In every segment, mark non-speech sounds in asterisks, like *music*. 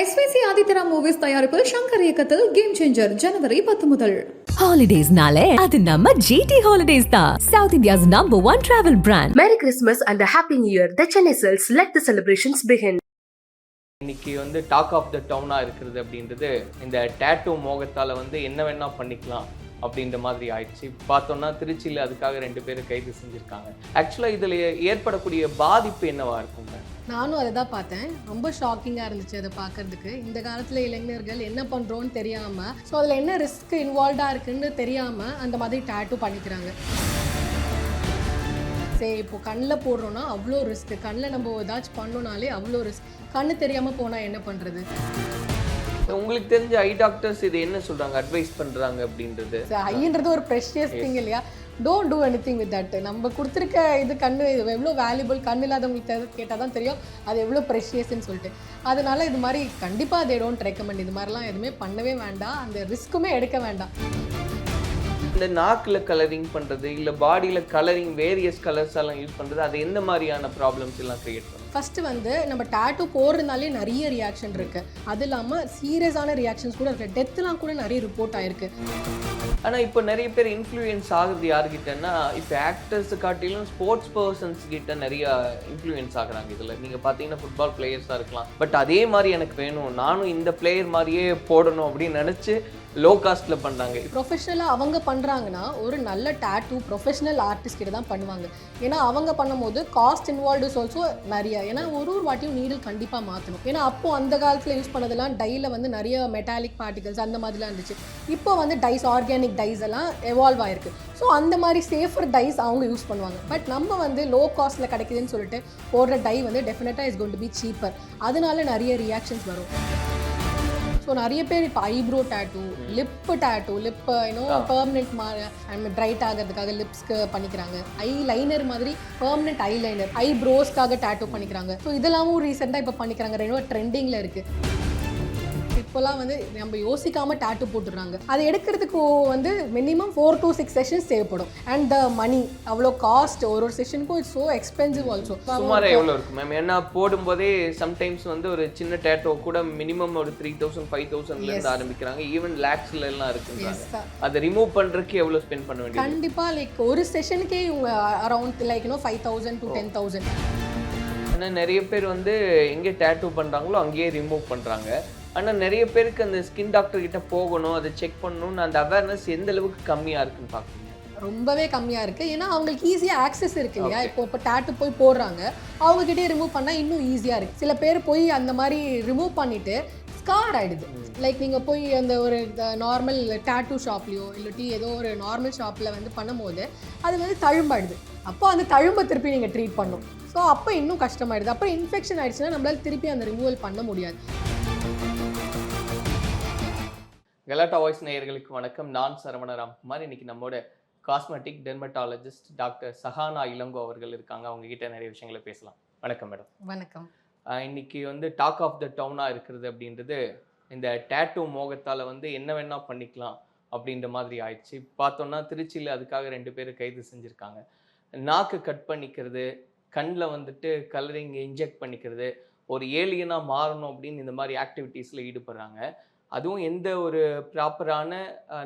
SVC ஆதித்யரா movies தயாரிப்பில் சங்கர் இயக்கத்தில் கேம் சேஞ்சர் ஜனவரி பத்து முதல். ஹாலிடேஸ்னாலே அது நம்ம ஜிடி ஹாலிடேஸ் தான். South India's number one travel brand Merry Christmas and a Happy New Year. The Chennai Cells let the celebrations begin. இன்னைக்கு வந்து டாக் ஆஃப் த டவுனாக இருக்கிறது அப்படின்றது இந்த டேட்டூ மோகத்தால் வந்து என்ன வேணா பண்ணிக்கலாம். அப்படின்ற மாதிரி ஆயிடுச்சு. பார்த்தோம்னா திருச்சியில் அதுக்காக ரெண்டு பேரும் கைது செஞ்சுருக்காங்க. ஆக்சுவலாக இதில் ஏற்படக்கூடிய பாதிப்பு என்னவா இருக்குங்க நானும் அதை தான் பார்த்தேன். ரொம்ப ஷாக்கிங்காக இருந்துச்சு அதை பார்க்கறதுக்கு. இந்த காலத்தில் இளைஞர்கள் என்ன பண்ணுறோன்னு தெரியாமல் ஸோ அதில் என்ன ரிஸ்க் இன்வால்வ்டாக இருக்குன்னு தெரியாமல் அந்த மாதிரி டேட்டூ பண்ணிக்கிறாங்க. சரி இப்போ கண்ணில் போடுறோன்னா அவ்வளோ ரிஸ்க் கண்ணில் நம்ம ஏதாச்சும் பண்ணோனாலே அவ்வளோ ரிஸ்க் கண்ணு தெரியாமல் போனால் என்ன பண்ணுறது உங்களுக்கு தெரிஞ்ச ஐ டாக்டர்ஸ் இது என்ன சொல்கிறாங்க அட்வைஸ் பண்ணுறாங்க அப்படின்றது? ஐன்றது ஒரு ப்ரெஷியஸ் திங் இல்லையா? Don't do anything with that நம்ம கொடுத்துருக்க இது கண்ணு இது எவ்வளோ வேல்யூபிள் கண் இல்லாதவங்களுக்கு கேட்டால் தான் தெரியும். அது எவ்வளோ ப்ரெஷியஸ்ன்னு சொல்லிட்டு. அதனால இது மாதிரி கண்டிப்பாக தே டோன்ட் ரெக்கமெண்ட் இது மாதிரிலாம் எதுவுமே பண்ணவே வேண்டாம். அந்த ரிஸ்க்குமே எடுக்க வேண்டாம். இந்த நாக்கில் கலரிங் பண்ணுறது இல்லை பாடியில் கலரிங் வேரியஸ் கலர்ஸ் எல்லாம் யூஸ் பண்ணுறது அது எந்த மாதிரியான ப்ராப்ளம்ஸ் எல்லாம் கிரியேட் பண்ணும்? ஃபஸ்ட்டு வந்து நம்ம டேட்டூ போடுறதுனாலே நிறைய ரியாக்ஷன் இருக்குது அது இல்லாமல் சீரியஸான ரியாக்ஷன்ஸ் கூட இருக்குது டெத்துலாம் கூட நிறைய ரிப்போர்ட் ஆயிருக்கு. ஆனால் இப்போ நிறைய பேர் இன்ஃப்ளூயன்ஸ் ஆகுறது யாருக்கிட்டன்னா இப்போ ஆக்டர்ஸ் காட்டிலும் ஸ்போர்ட்ஸ் பர்சன்ஸ் கிட்ட நிறைய இன்ஃப்ளூயன்ஸ் ஆகுறாங்க இதில். நீங்கள் பார்த்தீங்கன்னா ஃபுட்பால் பிளேயர்ஸாக இருக்கலாம். பட் அதே மாதிரி எனக்கு வேணும். நானும் இந்த பிளேயர் மாதிரியே போடணும் அப்படின்னு நினச்சி லோ காஸ்ட்டில் பண்ணுறாங்க ப்ரொஃபஷனலாக அவங்க பண்ணுறாங்கன்னா ஒரு நல்ல டேட்டூ ப்ரொஃபஷனல் ஆர்டிஸ்ட் கிட்ட தான் பண்ணுவாங்க. ஏன்னா அவங்க பண்ணும்போது காஸ்ட் இன்வால்வ் இஸ் ஆல்சோ நிறைய ஏன்னா ஒரு ஒரு வாட்டியும் நீடில் கண்டிப்பாக மாற்றணும் ஏன்னா அப்போது அந்த காலத்தில் யூஸ் பண்ணதெல்லாம் டையில் வந்து நிறைய மெட்டாலிக் பார்ட்டிகல்ஸ் அந்த மாதிரிலாம் இருந்துச்சு. இப்போ வந்து டைஸ் ஆர்கானிக் டைஸ் எல்லாம் எவால்வ் ஆயிருக்கு. ஸோ அந்த மாதிரி சேஃபர் டைஸ் அவங்க யூஸ் பண்ணுவாங்க. பட் நம்ம வந்து லோ காஸ்ட்டில் கிடைக்குதுன்னு சொல்லிட்டு போடுற டை வந்து டெஃபினட்டாக is gonna be cheaper அதனால நிறைய ரியாக்ஷன்ஸ் வரும். ஸோ நிறைய பேர் இப்போ eyebrow tattoo lip tattoo lip இன்னும் பெர்மனெண்ட் மா பிரைட் ஆகிறதுக்காக லிப்ஸ்க்கு பண்ணிக்கிறாங்க. ஐ லைனர் மாதிரி பெர்மனெண்ட் ஐ லைனர் ஐ ப்ரோஸ்க்காக டேட்டூ பண்ணிக்கிறாங்க. ஸோ இதெல்லாமும் ரீசெண்டாக இப்போ பண்ணிக்கிறாங்க. ரெண்டும் ட்ரெண்டிங்கில் இருக்குது இப்போலாம் வந்து நம்ம யோசிக்காம டேட்டூ போட்டுடுறாங்க. அதை எடுக்கிறதுக்கு வந்து minimum four to six sessions தேவைப்படும். அண்ட் த மணி அவ்வளோ காஸ்ட் ஒரு ஒரு செஷனுக்கும் இட்ஸ் ஸோ எக்ஸ்பென்சிவ் ஆல்சோ சுமார் எவ்வளோ இருக்கும் மேம் ஏன்னா போடும்போதே சம்டைம்ஸ் வந்து ஒரு சின்ன டேட்டோ கூட மினிமம் ஒரு த்ரீ தௌசண்ட் ஃபைவ் தௌசண்ட்லேருந்து ஆரம்பிக்கிறாங்க. ஈவன் லேக்ஸ்ல எல்லாம் இருக்குன்றாங்க. அதை ரிமூவ் பண்ணுறதுக்கு எவ்வளோ ஸ்பெண்ட் பண்ண வேண்டியது? கண்டிப்பா லைக் ஒரு செஷனுக்கே இவங்க around like you know five thousand to ten thousand ஆனால் நிறைய பேர் வந்து எங்கே டேட்டூ பண்ணுறாங்களோ அங்கேயே ரிமூவ் பண்ணுறாங்க ஆனால் நிறைய பேருக்கு அந்த ஸ்கின் டாக்டர் கிட்ட போகணும் அதை செக் பண்ணணும்னு அந்த அவேர்னஸ் எந்த அளவுக்கு கம்மியாக இருக்குன்னு பார்க்குறீங்க? ரொம்பவே கம்மியாக இருக்குது ஏன்னா அவங்களுக்கு ஈஸியாக ஆக்சஸ் இருக்கு இல்லையா? இப்போ இப்போ டேட்டு போய் போடுறாங்க. அவங்ககிட்டயே ரிமூவ் பண்ணால் இன்னும் ஈஸியாக இருக்குது சில பேர் போய் அந்த மாதிரி ரிமூவ் பண்ணிவிட்டு ஸ்கார் ஆகிடுது லைக் நீங்கள் போய் அந்த ஒரு நார்மல் டேட்டூ ஷாப்லேயோ இல்லாட்டி ஏதோ ஒரு நார்மல் ஷாப்பில் வந்து பண்ணும்போது அது வந்து தழும்பாயிடுது. அப்போ அந்த தழும்பை திருப்பி நீங்கள் ட்ரீட் பண்ணும் ஸோ அப்போ இன்னும் கஷ்டமாயிடுது. அப்புறம் இன்ஃபெக்ஷன் ஆயிடுச்சுன்னா நம்மளால திருப்பி அந்த ரிமூவல் பண்ண முடியாது. கலாட்டா வாய்ஸ் நேயர்களுக்கு வணக்கம். நான் சரவண ராம்குமார் இன்னைக்கு நம்மோட cosmetic dermatologist doctor Sahana Ilango அவர்கள் இருக்காங்க. அவங்க கிட்ட நிறைய விஷயங்களை பேசலாம். வணக்கம் மேடம் வணக்கம். இன்னைக்கு வந்து டாக் ஆஃப் த டவுனாக இருக்கிறது அப்படின்றது இந்த டேட்டூ மோகத்தால் வந்து என்ன வேணா பண்ணிக்கலாம் அப்படின்ற மாதிரி ஆயிடுச்சு. பார்த்தோம்னா திருச்சியில் அதுக்காக ரெண்டு பேரும் கைது செஞ்சுருக்காங்க. நாக்கு கட் பண்ணிக்கிறது கண்ணில் வந்துட்டு கலரிங் இன்ஜெக்ட் பண்ணிக்கிறது ஒரு ஏலியனாக மாறணும் அப்படின்னு இந்த மாதிரி ஆக்டிவிட்டீஸில் ஈடுபடுறாங்க. அதுவும் எந்த ஒரு ப்ராப்பரான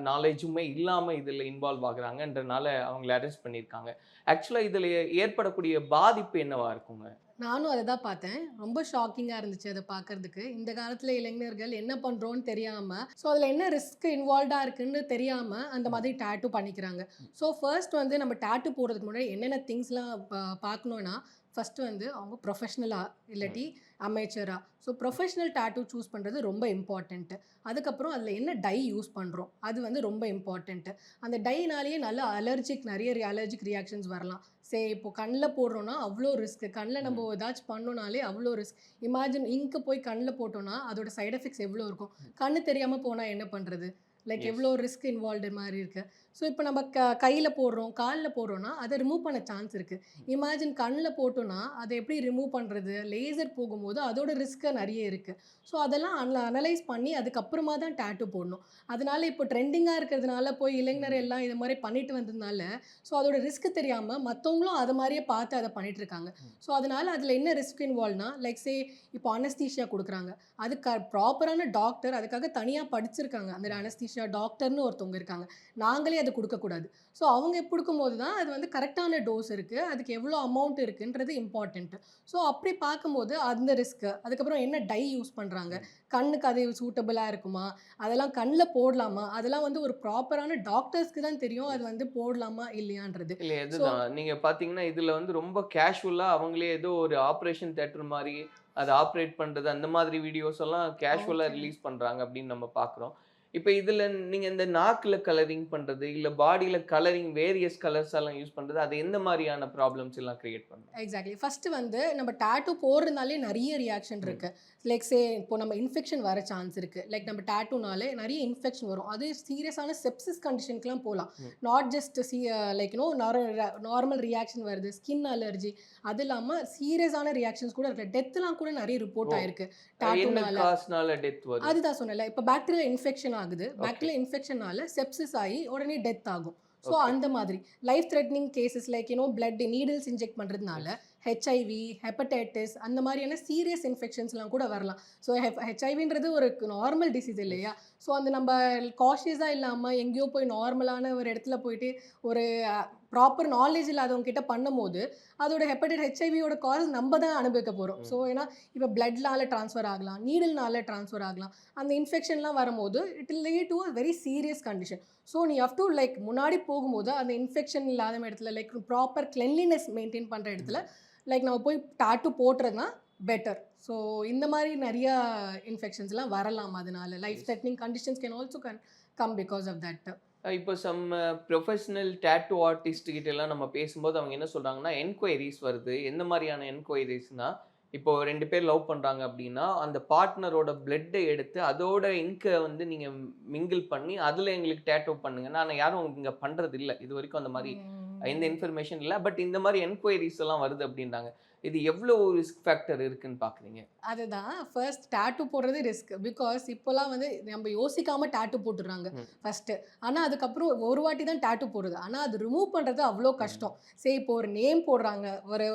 நாலேஜுமே இல்லாமல் இதில் இன்வால்வ் ஆகுறாங்கன்றனால அவங்கள அரெஸ்ட் பண்ணியிருக்காங்க. ஆக்சுவலாக இதில் ஏற்படக்கூடிய பாதிப்பு என்னவா இருக்குங்க? நானும் அதை தான் பார்த்தேன். ரொம்ப ஷாக்கிங்காக இருந்துச்சு அதை பார்க்கறதுக்கு. இந்த காலத்தில் இளைஞர்கள் என்ன பண்ணுறோன்னு தெரியாமல் ஸோ அதில் என்ன ரிஸ்க் இன்வால்வ்டாக இருக்குன்னு தெரியாமல் அந்த மாதிரி டேட்டு பண்ணிக்கிறாங்க. ஸோ ஃபர்ஸ்ட் வந்து நம்ம டேட்டூ போடுறதுக்கு முன்னாடி என்னென்ன திங்ஸ்லாம் பார்க்கணுன்னா ஃபஸ்ட்டு வந்து அவங்க ப்ரொஃபஷ்னலாக இல்லாட்டி அமைச்சராக ஸோ ப்ரொஃபஷ்னல் டேட்டூ சூஸ் பண்ணுறது ரொம்ப இம்பார்ட்டண்ட்டு அதுக்கப்புறம் அதில் என்ன டை யூஸ் பண்ணுறோம் அது வந்து ரொம்ப இம்பார்ட்டண்ட்டு அந்த டைனாலேயே நல்ல அலர்ஜிக் நிறைய அலர்ஜிக் ரியாக்ஷன்ஸ் வரலாம். சே இப்போ கண்ணில் போடுறோன்னா அவ்வளோ ரிஸ்க் கண்ணில் நம்ம ஏதாச்சும் பண்ணோனாலே அவ்வளோ ரிஸ்க் இமேஜின் இங்கு போய் கண்ணில் போட்டோன்னா அதோட சைடு எஃபெக்ட்ஸ் எவ்வளோ இருக்கும்? கண்ணு தெரியாமல் போனால் என்ன பண்ணுறது லைக். எவ்வளோ ரிஸ்க் இன்வால்வ்டு மாதிரி இருக்கு. ஸோ இப்போ நம்ம க கையில் போடுறோம் காலில் போடுறோம்னா அதை ரிமூவ் பண்ண சான்ஸ் இருக்குது இமேஜின் கண்ணில் போட்டோன்னா அதை எப்படி ரிமூவ் பண்ணுறது லேசர் போகும்போது அதோட ரிஸ்க்கு நிறைய இருக்குது ஸோ அதெல்லாம் அன அனலைஸ் பண்ணி அதுக்கப்புறமா தான் டேட்டு போடணும். அதனால இப்போ ட்ரெண்டிங்காக இருக்கிறதுனால போய் இளைஞர் எல்லாம் இது மாதிரி பண்ணிட்டு வந்ததுனால ஸோ அதோட ரிஸ்க் தெரியாமல் மற்றவங்களும் அதை மாதிரியே பார்த்து அதை பண்ணிட்டு இருக்காங்க. ஸோ அதனால அதில் என்ன ரிஸ்க் இன்வால்வ்னா லைக் சே இப்போ அனஸ்தீஷியா கொடுக்குறாங்க. அதுக்கு ப்ராப்பரான டாக்டர் அதுக்காக தனியாக படிச்சிருக்காங்க. அந்த அனஸ்தீஷியா டாக்டர்னு ஒருத்தவங்க இருக்காங்க. நாங்களே அது கொடுக்கக்கூடாது. ஸோ அவங்க கொடுக்கும்போது தான் அது வந்து கரெக்டான டோஸ் இருக்குது அதுக்கு எவ்வளோ அமௌண்ட் இருக்குன்றது இம்பார்ட்டண்ட்டு ஸோ அப்படி பார்க்கும்போது அந்த ரிஸ்க்கு அதுக்கப்புறம் என்ன டை யூஸ் பண்ணுறாங்க கண்ணுக்கு அது சூட்டபிளாக இருக்குமா? அதெல்லாம் கண்ணில் போடலாமா? அதெல்லாம் வந்து ஒரு ப்ராப்பரான டாக்டர்ஸ்க்கு தான் தெரியும். அது வந்து போடலாமா இல்லையான்றது. இல்ல இதுதான் நீங்க பாத்தீங்கன்னா இதுல வந்து ரொம்ப கேஷுவலா அவங்களே ஏதோ ஒரு ஆப்ரேஷன் தேட்டர் மாதிரி அதை ஆப்ரேட் பண்றது அந்த மாதிரி வீடியோஸ் எல்லாம் கேஷுவலா Okay. ரிலீஸ் பண்றாங்க அப்படின்னு நம்ம பாக்குறோம். இப்போ இதுல நீங்க இந்த நாக்குல கலரிங் பண்றது இல்ல பாடியில கலரிங் வேரியஸ் கலர்ஸ் எல்லாம் யூஸ் பண்றது அது எந்த மாதிரியான ப்ராப்ளம்ஸ் எல்லாம் கிரியேட் பண்ணும் எக்ஸாக்ட்லி ஃபர்ஸ்ட் வந்து நம்ம டேட்டூ போடுறதுனாலே நிறைய ரியாக்ஷன் இருக்கு. லைக் சே இப்போ நம்ம இன்ஃபெக்ஷன் வர சான்ஸ் இருக்கு. லைக் நம்ம டேட்டூனாலே நிறைய இன்ஃபெக்ஷன் வரும். அது சீரியஸான செப்சிஸ் கண்டிஷனுக்குலாம் போகலாம். Not just see like no normal reaction வருது. ஸ்கின் அலர்ஜி அது இல்லாமல் சீரியஸான ரியாக்ஷன்ஸ் கூட இருக்கு. டெத்லாம் கூட நிறைய ரிப்போர்ட். ஆயிருக்கு. டேட்டூனால அதுதான் சொன்னல இப்போ பாக்டீரியல் இன்ஃபெக்ஷன் ஆகுது. பாக்டீரியல் இன்ஃபெக்ஷனால செப்சிஸ் ஆகி உடனே டெத் ஆகும். ஸோ. அந்த மாதிரி. Life threatening cases like you know blood needles inject பண்ணுறதுனால ஹெச்ஐவி ஹெப்படைட்டிஸ் அந்த மாதிரியான சீரியஸ் இன்ஃபெக்ஷன்ஸ்லாம் கூட வரலாம். ஸோ ஹெச்ஐவின்றது ஒரு நார்மல் டிசீஸ் இல்லையா? ஸோ அந்த நம்ம காஷியஸாக இல்லாமல் எங்கேயோ போய் நார்மலான ஒரு இடத்துல போயிட்டு ஒரு ப்ராப்பர் நாலேஜ் இல்லாதவங்க கிட்ட பண்ணும்போது அதோட ஹெப்படைட் ஹெச்ஐவியோட காஸ் நம்ம தான் அனுபவிக்க போகிறோம் ஸோ ஏன்னா இப்போ பிளட்னால ட்ரான்ஸ்ஃபர் ஆகலாம் நீடில்னால ட்ரான்ஸ்ஃபர் ஆகலாம். அந்த இன்ஃபெக்ஷன்லாம் வரும்போது it will lead to a very serious condition so நீ ஹவ் டு லைக் முன்னாடி போகும்போது அந்த இன்ஃபெக்ஷன் இல்லாத இடத்துல லைக் ப்ராப்பர் கிளென்லினஸ் மெயின்டைன் பண்ணுற இடத்துல லைக் நம்ம போய் டாட்டு போட்டுறதுனா பெட்டர் ஸோ இந்த மாதிரி நிறைய இன்ஃபெக்ஷன்ஸ்லாம் வரலாம் அதனால. Life threatening conditions can also can come because of that இப்போ சம் ப்ரொஃபஷனல் டேட்டூ ஆர்டிஸ்ட் கிட்ட எல்லாம் நம்ம பேசும்போது அவங்க என்ன சொல்றாங்கன்னா என்கொயரிஸ் வருது. எந்த மாதிரியான என்கொயரிஸ்னா இப்போ ரெண்டு பேர் லவ் பண்றாங்க அப்படின்னா அந்த பார்ட்னரோட பிளட்டை எடுத்து அதோட இங்கை வந்து நீங்க மிங்கிள் பண்ணி அதுல எங்களுக்கு டேட்டூ பண்ணுங்க. நான் யாரும் இங்க பண்றது இல்ல இது வரைக்கும் அந்த மாதிரி எந்த இன்ஃபர்மேஷன் இல்லை. பட் இந்த மாதிரி என்கொயரிஸ் எல்லாம் வருது அப்படின்றாங்க. இது எவ்வளோ ரிஸ்க் ஃபேக்டர் இருக்குன்னு பாக்குறீங்க? அதுதான். ஃபர்ஸ்ட் டேட்டு போடுறது ரிஸ்க் பிகாஸ் இப்போலாம் வந்து நம்ம யோசிக்காம டேட்டு போட்டுடுறாங்க. ம். ஃபர்ஸ்ட் ஆனால் அதுக்கப்புறம் ஒரு வாட்டி தான் டேட்டு போடுறது. ஆனால் அது ரிமூவ் பண்ணுறது அவ்வளோ கஷ்டம். சரி இப்போ ஒரு நேம் போடுறாங்க. ஒரு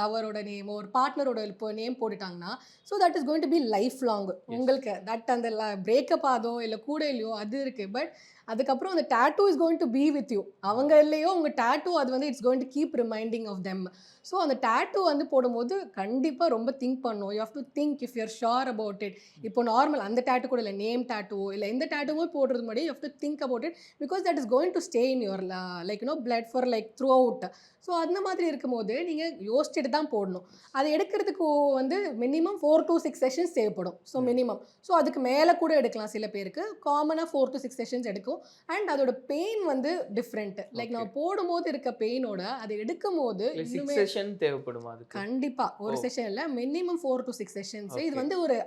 லவரோட நேம் ஒரு பார்ட்னரோட இப்போ name போட்டுட்டாங்கன்னா so that is going to be lifelong உங்களுக்கு தட் அந்த பிரேக்கப் ஆதோ இல்லை கூட இல்லையோ அது இருக்கு. பட் அதுக்கப்புறம் அந்த tattoo is going to be with you அவங்க இல்லையோ உங்கள் டேட்டூ அது வந்து it's going to keep reminding of them so அந்த டேட்டூ வந்து போடும்போது கண்டிப்பாக ரொம்ப திங்க் பண்ணும். You have to think if you're sure about it இப்போ நார்மல் அந்த டேட்டு கூட இல்லை நேம் டேட்டூ இல்லை எந்த டேட்டுவும் போடுறது முன்னாடி you have to think about it because that is going to stay in your like no blood for like throughout so அந்த மாதிரி இருக்கும்போது நீங்கள் யோசிச்சுட்டு தான் போடணும். அது எடுக்கிறதுக்கு வந்து minimum four to six sessions தேவைப்படும். ஸோ மினிமம் ஸோ அதுக்கு மேலே கூட எடுக்கலாம் சில பேருக்கு. காமனாக ஃபோர் to சிக்ஸ் செஷன்ஸ் எடுக்கும். அண்ட் அதோட பெயின் வந்து டிஃப்ரெண்ட் லைக் நம்ம போடும்போது இருக்க பெயினோட அதை எடுக்கும் போது செஷன் தேவைப்படுமா அதுக்கு? கண்டிப்பா. ஒரு. செஷன்ல minimum four to six sessions இது. வந்து ஒரு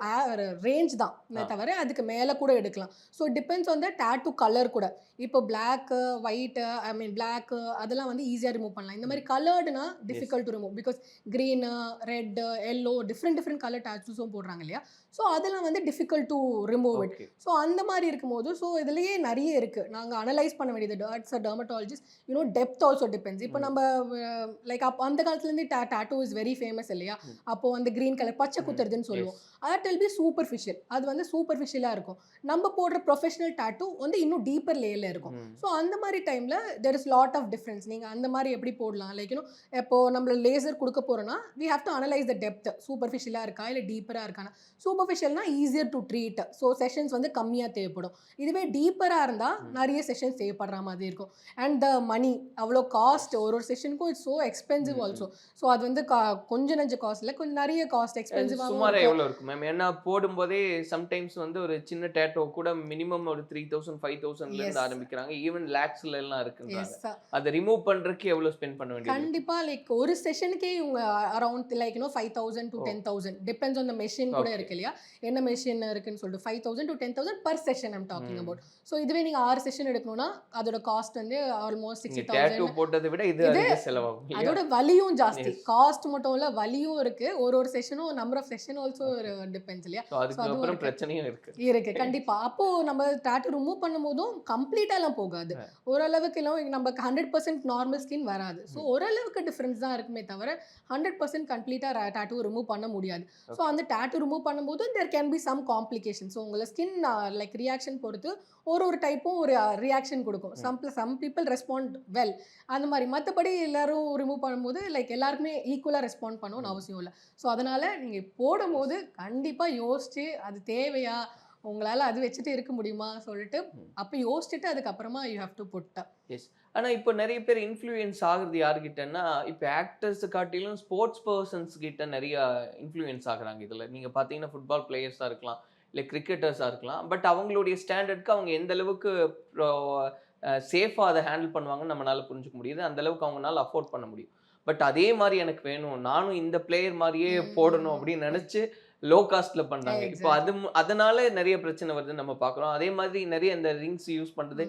ரேஞ்ச் தான். தவிர அதுக்கு மேல கூட எடுக்கலாம். So depends on the tattoo colour கூட. இப்போ black white I mean black அதெல்லாம் வந்து ஈஸியாக ரிமூவ் பண்ணலாம். இந்த மாதிரி கலர்டுனா difficult to remove because green red yellow different different colour டேட்டூஸும் போடுறாங்க இல்லையா? ஸோ அதெல்லாம் வந்து difficult to remove it so அந்த மாதிரி இருக்கும்போது ஸோ இதுலயே நிறைய இருக்கு. நாங்கள் அனலைஸ் பண்ண வேண்டியது dirts dermatologist you know depth also depends இப்போ ம். நம்ம லைக் அப்போ அந்த காலத்துலேருந்து டா டாட்டூ இஸ் வெரி ஃபேமஸ் இல்லையா? ம். அப்போ வந்து கிரீன் கலர் பச்சை ம். குத்துறதுன்னு சொல்லுவோம். Yes. That will be superficial அது வந்து சூப்பர்ஃபிஷியலாக இருக்கும். நம்ம போடுற ப்ரொஃபஷனல் டாட்டூ வந்து இன்னும் டீப்பர் லேயரில் இருக்கும். ஸோ அந்த மாதிரி டைமில் there is lot of difference நீங்கள் அந்த மாதிரி எப்படி போடலாம்? லைக் யூனோ இப்போ நம்ம லேசர் கொடுக்க போகிறோன்னா we have to analyse the depth சூப்பர்ஃபிஷியலாக இருக்கா? இல்லை டீப்பராக இருக்கானா? சூப்பர்ஃபிஷியல்னா easier to treat so sessions வந்து கம்மியாக தேவைப்படும். இதுவே டீப்பராக இருந்தால். நிறைய செஷன்ஸ் தேவைப்படுற மாதிரி இருக்கும். அண்ட் த மணி அவ்வளோ காஸ்ட் ஒரு ஒரு செஷனுக்கும் it's so expensive also so அது வந்து கொஞ்சம் நஞ்ச காஸ்ட்ல கொஞ்சம் நிறைய காஸ்ட் அது மேம் ஏன்னா போடும்போதே சம்டைம்ஸ் வந்து ஒரு சின்ன டேட்டோ கூட மினிமம் ஒரு த்ரீ தௌசண்ட் ஃபைவ் தௌசண்ட்ல. இருந்து ஆரம்பிக்கிறாங்க ஈவன் லேக்ஸ்ல எல்லாம் இருக்குன்றாங்க அதை ரிமூவ் பண்றதுக்கு எவ்வளவு ஸ்பெண்ட் பண்ண வேண்டியது கண்டிப்பா லைக் ஒரு செஷனுக்கே இவங்க around like you know five thousand to. Ten thousand depends on the machine கூட. இருக்கு இல்லையா என்ன மெஷின் இருக்குன்னு சொல்லிட்டு five thousand to ten thousand per session I'm talking. About so இதுவே நீங்க ஆறு செஷன் எடுக்கணும்னா அதோட காஸ்ட் வந்து ஆல்மோஸ்ட் சிக்ஸ்டி டேட்டூ தௌசண்ட் போட்டதை விட இது செலவாகும்? அதோட வலியும் ஜாஸ்தி. காஸ்ட் மட்டும் இல்ல வலியும் இருக்கு ஒரு ஒரு செஷனும் number of session also depends இல்லையா? So அதுக்கு அதுவும் அப்புறம் இருக்கு. பிரச்சனையும் இருக்கு. இருக்கு. கண்டிப்பா. அப்போ நம்ம டாட்டூ ரிமூவ் பண்ணும்போதும் கம்ப்ளீட்டா எல்லாம் போகாது. ஓரளவுக்கு எல்லாம் நமக்கு ஹண்ட்ரட் பர்சன்ட் நார்மல் ஸ்கின் வராது. ஸோ ஓரளவுக்கு டிஃபரன்ஸ் தான் இருக்குமே தவிர ஹண்ட்ரட் பர்சன்ட் கம்ப்ளீட்டாக டாட்டூ ரிமூவ் பண்ண முடியாது. ஸோ அந்த டாட்டூ ரிமூவ் பண்ணும்போது there can be some complication so உங்களை ஸ்கின் லைக் ரியாக்ஷன் பொறுத்து ஒரு ஒரு டைப்பும் ஒரு ரியாக்ஷன் கொடுக்கும். Some some people respond well அந்த மாதிரி மற்றபடி எல்லாரும் ரிமூவ் பண்ணும்போது லைக் எல்லாருக்குமே ஈக்குவலாக ரெஸ்பாண்ட் பண்ணணும்னு அவசியம் இல்லை. ஸோ அதனால் நீங்கள் போடும்போது கண்டிப்பாக யோசிச்சு அது தேவையா? உங்களால் அது வச்சுட்டு இருக்க முடியுமா? சொல்லிட்டு அப்போ யோசிச்சுட்டு அதுக்கப்புறமா யூ ஹேவ் டு புட் ஆனா இப்போ நிறைய பேர் இன்ஃப்ளூயன்ஸ் ஆகுறது யாருக்கிட்டன்னா இப்போ ஆக்டர்ஸ் காட்டிலும் ஸ்போர்ட்ஸ் பர்சன்ஸ் கிட்ட நிறைய இன்ஃப்ளூயன்ஸ் ஆகுறாங்க இதுல. நீங்க பாத்தீங்கன்னா ஃபுட்பால் பிளேயர்ஸா இருக்கலாம் இல்லை கிரிக்கெட்டர்ஸாக இருக்கலாம். பட் அவங்களுடைய ஸ்டாண்டர்ட்க்கு அவங்க எந்த அளவுக்கு சேஃபாக அதை ஹேண்டில் பண்ணுவாங்கன்னு நம்மளால புரிஞ்சுக்க முடியுது. அந்த அளவுக்கு அவங்களால அஃபோர்ட் பண்ண முடியும். பட் அதே மாதிரி எனக்கு வேணும். நானும் இந்த பிளேயர் மாதிரியே. போடணும் அப்படின்னு நினைச்சு லோ காஸ்ட்ல பண்றாங்க. இப்போ அது அதனால நிறைய பிரச்சனை வருதுன்னு நம்ம பார்க்குறோம். அதே மாதிரி நிறைய இந்த ரிங்ஸ் யூஸ் பண்றது